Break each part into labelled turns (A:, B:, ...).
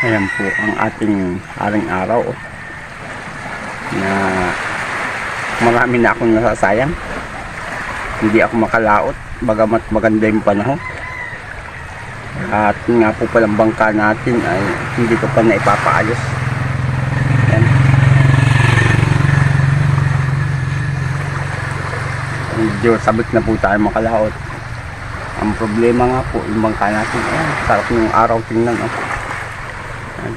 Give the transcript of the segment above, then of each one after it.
A: Ayan po ang ating haring araw na marami na akong nasasayang. Hindi ako makalaot bagamat maganda yung panahon. At nga po palang bangka natin ay hindi ko pa na ipapaayos. Ayan. Medyo sabik na po tayo makalaot. Ang problema nga po, yung bangka natin, ayan, sarap ng araw tingnan. Oh. Ayan.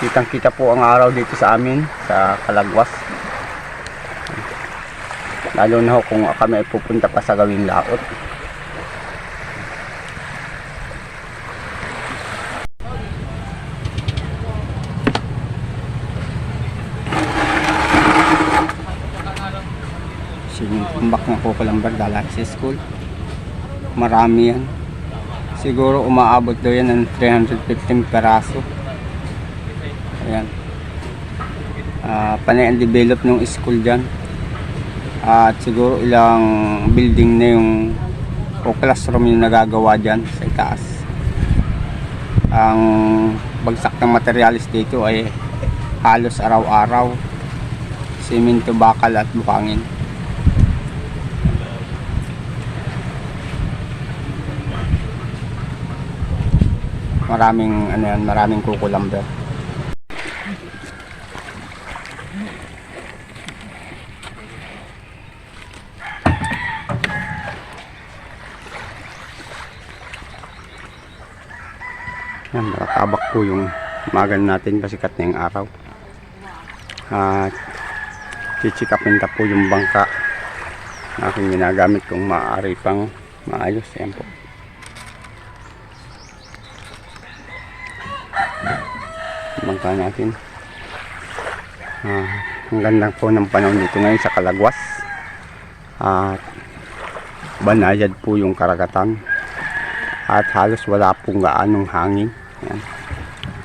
A: Kitang kita po ang araw dito sa amin, sa Kalagwas. Lalo na ho kung kami ay pupunta pa sa gawing laot. Sinumbak na po palang bardala sa school. Marami yan. Siguro umaabot daw yan ng 315 peraso. Ayan. Ah, panay ang develop ng school dyan. At siguro ilang building na yung o classroom yung nagagawa dyan sa itaas. Ang bagsak ng materialis dito ay halos araw-araw. Simento, bakal at bukangin. Maraming ano yan, maraming kukulamber. Yan, nakatabak po yung magan natin kasi kat na yung araw. At chichikapin ta po yung bangka na aking ginagamit kung maaari pang maayos. Yan po. Bangka natin. Ah, ang ganda po ng panahon dito ngayon sa Kalagwas. At banayad po yung karagatan at halos wala pong gaanong hangin. Yan.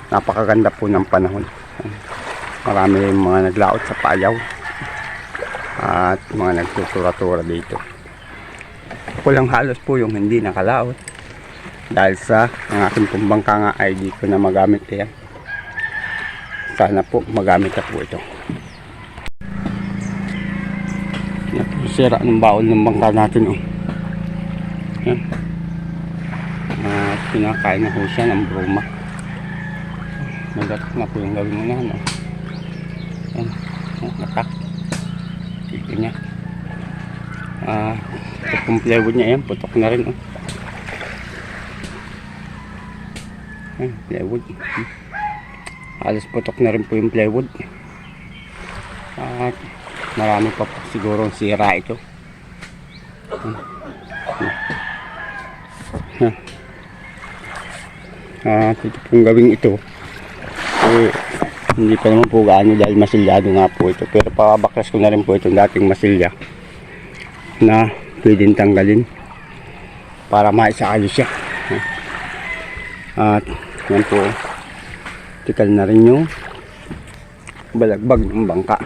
A: Napakaganda po ng panahon. Yan. Marami yung mga naglaot sa payaw at mga nagtutura-tura dito. Kulang halos po yung hindi nakalaot dahil sa ang aking pong bangka nga ay ko na magamit yan. Sana po magamit na po ito. Sira ng baon ng bangka natin. Oh. Yan. At pinakain na po siya ng bruma. Nagatak na po yung gawin mo na. No? Yan. Natak. Dito niya. Ah, ito pong plywood niya. Yan, putok na rin. Oh. Yan, plywood. Hmm. Halos putok na rin po yung plywood. At marami pa po siguro sira ito. at ito pong gawing ito eh, hindi pa naman po gaano dahil masilyado nga po ito pero pabaklas ko na rin po itong dating masilya na pwedeng tanggalin para maisaayos siya at yan po tikal na rin yung balagbag ng bangka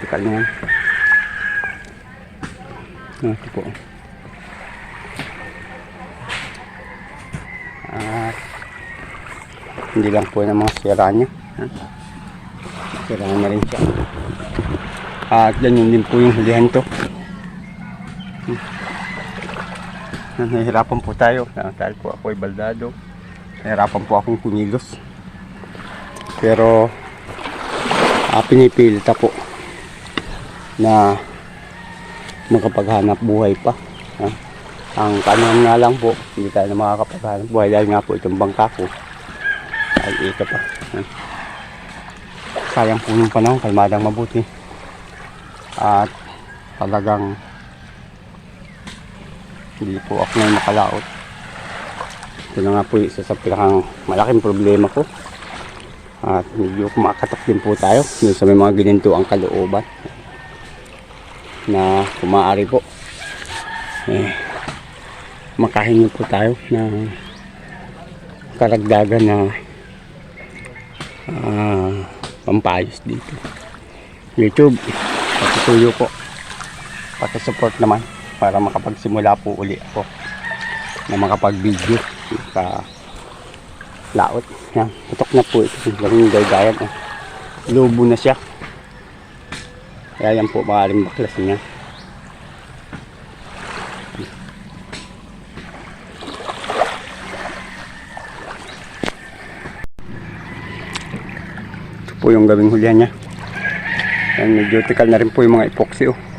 A: tikal na yan Ah, ito po At hindi lang po ng mga sira niya. Sira na rin siya. At ganyan din po yung hulihan to. Nahihirapan po tayo. Ah, Dahil po ako ay baldado. Nahihirapan po akong kumilos. Pero ah, pinipilit ako na makapaghanap buhay pa. Ha? Ang kanuhan nga lang po, hindi tayo na makakapaghanap buhay dahil nga po itong bangka ko. Dahil ito pa. Yan. Sayang po yung panahon, kalmadang mabuti. At talagang hindi po ako na makalaot. Ito na nga po yung isa sa pinakang malaking problema ko. At medyo kumakatok din po tayo dun sa may mga gininto ang kalooban na kumaari po. Eh, makahingi po tayo ng karagdagan na ah, pampayos dito. YouTube, patutuyo po. pakisupport naman para makapagsimula po uli ako na makapag-video sa laot. Yan, putok na po ito. Galing gaygayan. Eh. Lubo na siya. Kaya yan po maaaring baklasin niya. Ito po yung gawing hulyan niya. Yan, medyo tikal na rin po yung mga epoxy oh.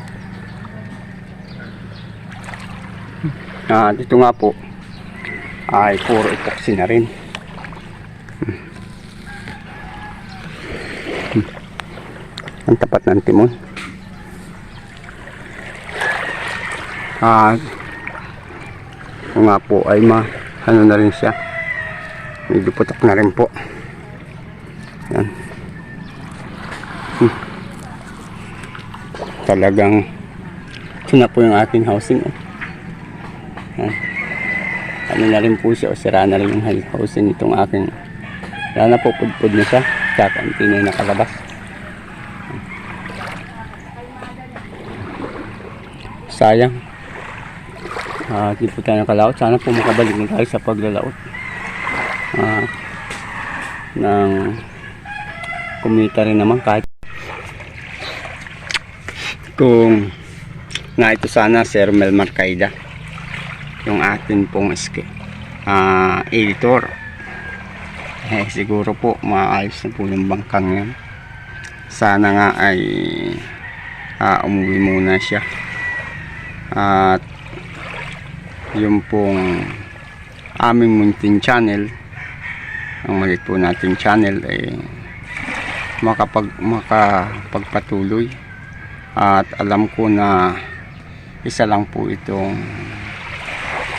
A: Ah, dito nga po ay puro epoxy na rin. Hmm. Hmm. Ang tapat ng timon. Ah, ito nga po ay ma ano na rin siya. Medyo putok na rin po. Yan. Hmm. Talagang ito na po yung aking housing. Oh. Ano na rin po siya o sira na rin yung housing itong aking wala na po pudpud na siya. Tsaka hindi na yung nakalabas. Sayang. Ah di po tayo nakalaot. Sana po makabalik na tayo sa paglalaot. Ah ng kumita rin naman kahit kung na ito sana Sir Mel Marcaida yung atin pong ah editor. Eh siguro po maayos na po yung bangkang yan. Sana nga ay ah, umuwi muna siya. At yung pong aming munting channel ang malit po nating channel eh makapag makapagpatuloy. At alam ko na isa lang po itong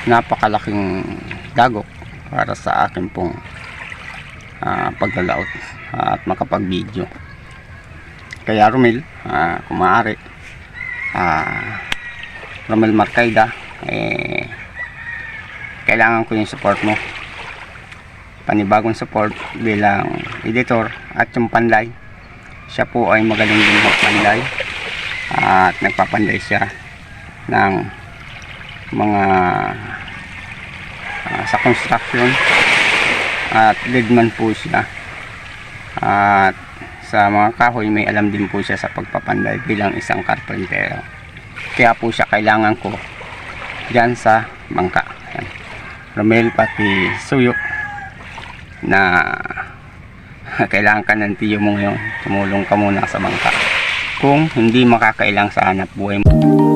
A: napakalaking dagok para sa akin pong ah, paglalaot at makapag-video. Kaya Romel, ah, kung maaari, ah, Romel Marcaida, eh, kailangan ko yung support mo. Panibagong support bilang editor at yung panlay. Siya po ay magaling din magpanlay at nagpapanday siya ng mga ah, sa construction. At leadman po siya. At sa mga kahoy may alam din po siya sa pagpapanday bilang isang karpentero kaya po siya kailangan ko dyan sa bangka. Yan. Romel pati suyo na kailangan ka ng tiyo mo ngayon tumulong ka muna sa bangka. Kung hindi makakailang sa hanap buhay mo